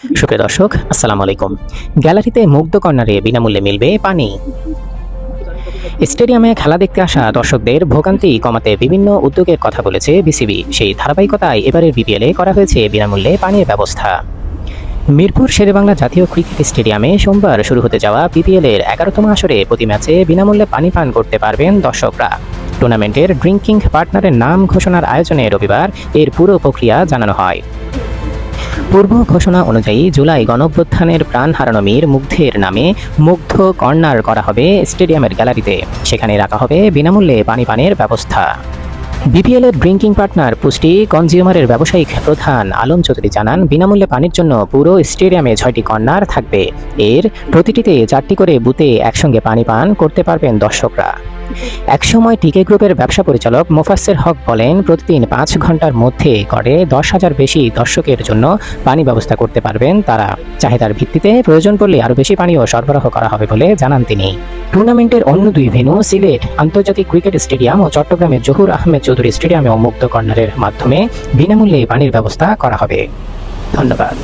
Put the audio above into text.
সুপ্রিয় দর্শক, আসসালামু আলাইকুম। গ্যালারিতে মুগ্ধ কর্নারে বিনামূল্যে মিলবে পানি। স্টেডিয়ামে খেলা দেখতে আসা দর্শকদের ভোগান্তি কমাতে বিভিন্ন উদ্যোগের কথা বলেছে বিসিবি। সেই ধারাবাহিকতায় এবারের বিপিএলে করা হয়েছে বিনামূল্যে পানির ব্যবস্থা। মিরপুর শেরেবাংলা জাতীয় ক্রিকেট স্টেডিয়ামে সোমবার শুরু হতে যাওয়া বিপিএল এর এগারোতম আসরে প্রতি ম্যাচে বিনামূল্যে পানি পান করতে পারবেন দর্শকরা। টুর্নামেন্টের ড্রিঙ্কিং পার্টনারের নাম ঘোষণার আয়োজনে রবিবার এর পুরো প্রক্রিয়া জানানো হয়। পূর্ব ঘোষণা অনুযায়ী জুলাই গণঅভ্যুত্থানের প্রাণ হারানো মীর মুগ্ধের নামে মুগ্ধ কর্নার করা হবে স্টেডিয়ামের গ্যালারিতে। সেখানে রাখা হবে বিনামূল্যে পানি পানের ব্যবস্থা। বিপিএল এর ড্রিঙ্কিং পার্টনার পুষ্টি কনজিউমারের ব্যবসায়িক প্রধান আলম চৌধুরী জানান, বিনামূল্যে পানির জন্য পুরো স্টেডিয়ামে ছয়টি কর্নার থাকবে। এর প্রতিটিতে চারটি করে বুথে একসঙ্গে পানি পান করতে পারবেন দর্শকরা। একসময় টিকে গ্রুপের ব্যবসা পরিচালক মোফাসের হক বলেন, প্রতিদিন পাঁচ ঘণ্টার মধ্যে করে দশ হাজার বেশি দর্শকের জন্য পানি ব্যবস্থা করতে পারবেন তারা। চাহিদার ভিত্তিতে প্রয়োজন পড়লে আরও বেশি পানিও সরবরাহ করা হবে বলে জানান তিনি। টুর্নামেন্টের অন্য দুই ভেন্যু সিলেট, আন্তর্জাতিক ক্রিকেট স্টেডিয়াম ও চট্টগ্রামের জহুর আহমেদ চৌধুরী স্টেডিয়ামেও মুক্ত কর্নারের মাধ্যমে বিনামূল্যে পানির ব্যবস্থা করা হবে। ধন্যবাদ।